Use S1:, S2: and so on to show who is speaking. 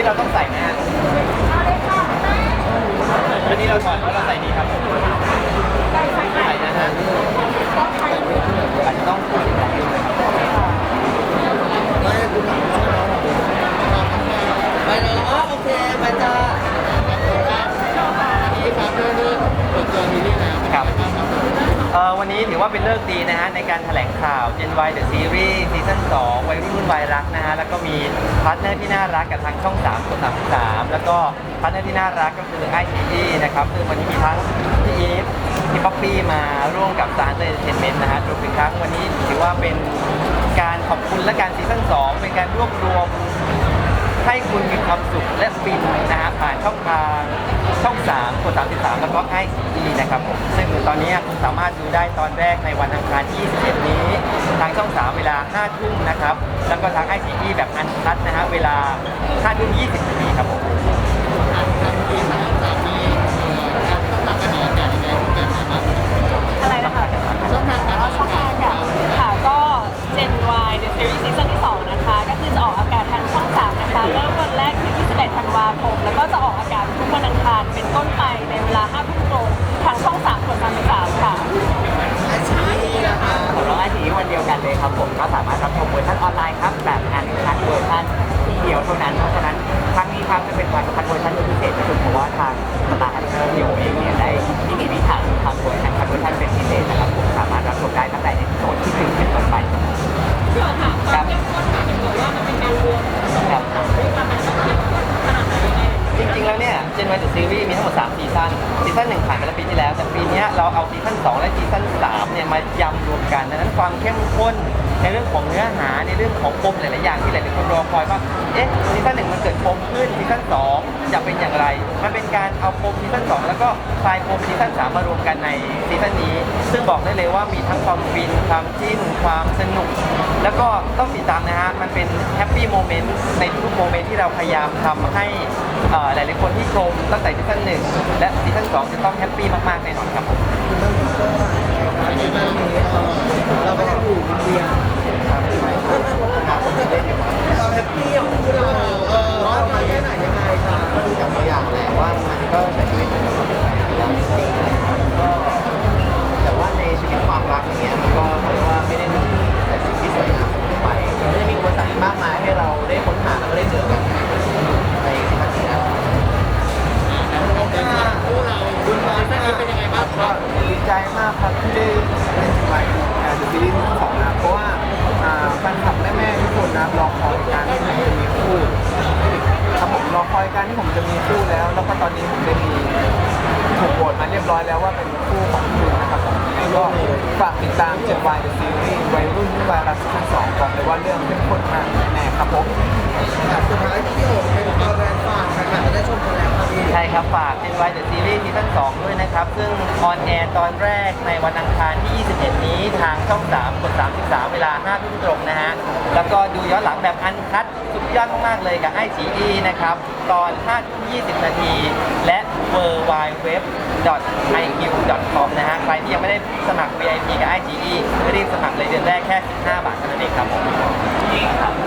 S1: นี้เราต้องใส่ไหมฮะวันนี้เราถอดแล้วเราใส่ดีครับใวันนี้ถือว่าเป็นเลิกดีนะฮะในการแถลงข่าว Gen Y The Series ซีซั่น2วัยรุ่นวัยรักนะฮะแล้วก็มีพาร์ทเนอร์ที่น่ารักกับทางช่อง3กด33แล้วก็พาร์ทเนอร์ที่น่ารักก็คือไอซีนะครับซึ่งวันนี้มีทั้งพี่อีฟพี่ป๊อปปี้มาร่วมกับซานเตอร์เทนเมนต์นะฮะรวมถึงครั้งวันนี้ถือว่าเป็นการขอบคุณและการซีซั่น2เป็นการรวบรวมให้คุณมี ความสุขและฟินนะฮะผ่านช่องทางช่อง 3 กด 33 แล้วก็ไอซีนะครับผมซึ่งตอนนี้คุณสามารถดูได้ตอนแรกในวันอังคารที่21นี้ ทางช่อง 3 เวลา 5 ทุ่มนะครับ แล้วก็ทางไอซีแบบอันทัดนะฮะเวลา5ทุ่ม20นาทีครับผม
S2: ต้นไปในเวลา5ทุ่มตรงทางช่อง 3 กด33ค่ะ
S3: อาชีพนะคะ
S4: ของน้องไอทีวันเดียวกันเลยครับผมก็สามารถรับชมเวอร์ชันออนไลน์ครับแบบอันคัดเวอร์ชันที่เดียวเท่านั้นเพราะฉะนั้น แล้
S1: วเนี่ย Gen Y The Series มีทั้งหมด3ซีซั่นซีซั่น1ผ่านไปแล้วปีที่แล้ว แต่ปีนี้เราเอาซีซั่น2 และซีซั่น3เนี่ยมายำรวมกันดังนั้นความเข้มข้นในเรื่องของเนื้อหาในเรื่องของปมหลายๆอย่างที่หลายๆคนรอคอยว่าเอ๊ะซีซั่น1มันเกิดปมขึ้นซีซั่น2 จะเป็นอย่างไร มันเป็นการเอาปมซีซั่น2แล้วก็คลายปมซีซั่น3มารวมกันในซีซั่นนี้ ซึ่งบอกได้เลยว่ามีทั้งความฟินความจิ้นความสนุก แล้วก็ต้องติดตามนะฮะ มันเป็นแฮปปี้โมเมนต์ในทุกโมเมนต์ที่เราพยายามทำให้เอ่อหลายๆคนที่ชมตั้งแต่ซีซั่นหนึ่งและซีซั่นสองจะต้องแฮปปี้มากๆแน่นอนครับผม
S3: การ
S1: ที่
S5: ผมจะมีคู่แล้ว แล้วก็ตอนนี้ผมได้มีถูกโหวตมาเรียบร้อยแล้วว่าเป็นคู่ของคุณนะครับผมแล้วก็ฝากติดตามเจ็ดวายเดอะซีรีส์วัยรุ่นวายรักซีซั่นสองบอกเลยว่าเรื่องเข้มข้นมากแน่ๆครับผม
S3: สุดท้ายที่โอ๋เป็นตัวแทนฝากนะคะจะได้ชมกันแล้วครับพี่
S1: ใช่ครับฝาก Gen Y The Series ซีซั่น2ด้วยนะครับ ซึ่งออนแอร์ตอนแรกในวันอังคารที่ 21 นี้ทางช่อง 3 กด 33 เวลา5ทุ่มตรงนะฮะ แล้วก็ดูย้อนหลังแบบอันคัดสุดยอดมาก ๆ เลยกับไอชีอีนะครับ ตอน5ทุ่ม20 นาที และ w w w i q com นะฮะ ใครที่ยังไม่ได้สมัคร VIP กับ iGE รีบสมัครเลยเดือนแรกแค่ 15 บาทเท่านั้นเองครับ